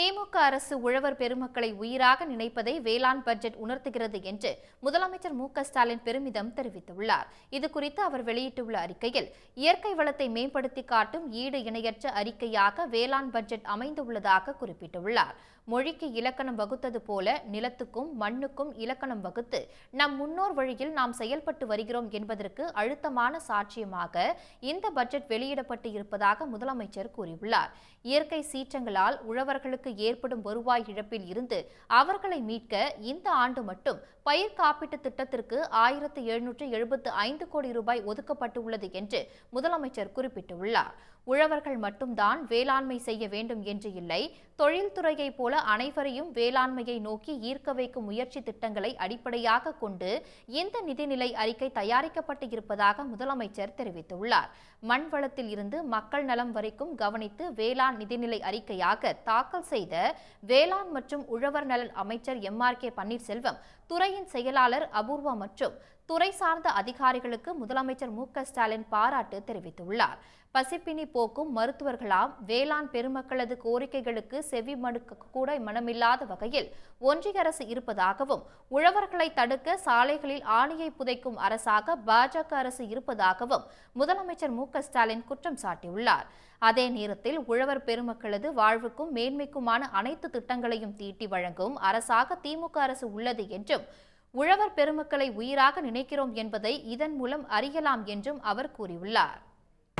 திமுக அரசு உழவர் பெருமக்களை உயிராக நினைப்பதை வேளாண் பட்ஜெட் உணர்த்துகிறது என்று முதலமைச்சர் மு ஸ்டாலின் பெருமிதம் தெரிவித்துள்ளார். இதுகுறித்து அவர் வெளியிட்டுள்ள அறிக்கையில் இயற்கை வளத்தை மேம்படுத்தி காட்டும் ஈடு இணையற்ற அறிக்கையாக வேளாண் பட்ஜெட் அமைந்துள்ளதாக குறிப்பிட்டுள்ளார். மொழிக்கு இலக்கணம் வகுத்தது போல நிலத்துக்கும் மண்ணுக்கும் இலக்கணம் வகுத்து நம் முன்னோர் வழியில் நாம் செயல்பட்டு வருகிறோம் என்பதற்கு அழுத்தமான சாட்சியமாக இந்த பட்ஜெட் வெளியிடப்பட்டு இருப்பதாக முதலமைச்சர் கூறியுள்ளார். இயற்கை சீற்றங்களால் உழவர்களுக்கு ஏற்படும் வருவாய் இழப்பில் இருந்து அவர்களை மீட்க இந்த ஆண்டு மட்டும் பயிர் காப்பீட்டு திட்டத்திற்கு ஆயிரத்து எழுநூற்று எழுபத்து ஐந்து கோடி ரூபாய் ஒதுக்கப்பட்டுள்ளது என்று முதலமைச்சர் குறிப்பிட்டுள்ளார். உழவர்கள் மட்டும்தான் வேளாண்மை செய்ய வேண்டும் என்று இல்லை தொழில்துறையைப் போல அனைவரையும் வேளாண்மையை நோக்கி ஈர்க்க வைக்கும் முயற்சி திட்டங்களை அடிப்படையாக கொண்டு இந்த நிதிநிலை அறிக்கை தயாரிக்கப்பட்டு இருப்பதாக முதலமைச்சர் தெரிவித்துள்ளார். மண் வளத்தில் இருந்து மக்கள் நலம் வரைக்கும் கவனித்து வேளாண் நிதிநிலை அறிக்கையாக தாக்கல் செய்த வேளாண் மற்றும் உழவர் நலன் அமைச்சர் எம். ஆர். கே. பன்னீர்செல்வம் துறையின் செயலாளர் அபூர்வா மற்றும் துறை சார்ந்த அதிகாரிகளுக்கு முதலமைச்சர் மு. க. ஸ்டாலின் பாராட்டு தெரிவித்துள்ளார். பசிப்பினி போக்கும் மருத்துவர்களாம் வேளாண் பெருமக்களது கோரிக்கைகளுக்கு செவி மடுக்க கூட மனமில்லாத வகையில் ஒன்றிய அரசு இருப்பதாகவும் உழவர்களை தடுக்க சாலைகளில் ஆணியை புதைக்கும் அரசாக பாஜக அரசு இருப்பதாகவும் முதலமைச்சர் மு ஸ்டாலின் குற்றம் சாட்டியுள்ளார். அதே நேரத்தில் உழவர் பெருமக்களது வாழ்வுக்கும் மேன்மைக்குமான அனைத்து திட்டங்களையும் தீட்டி வழங்கும் அரசாக திமுக அரசு உள்ளது என்றும் உழவர் பெருமக்களை உயிராக நினைக்கிறோம் என்பதை இதன் மூலம் அறியலாம் என்றும் அவர் கூறியுள்ளார்.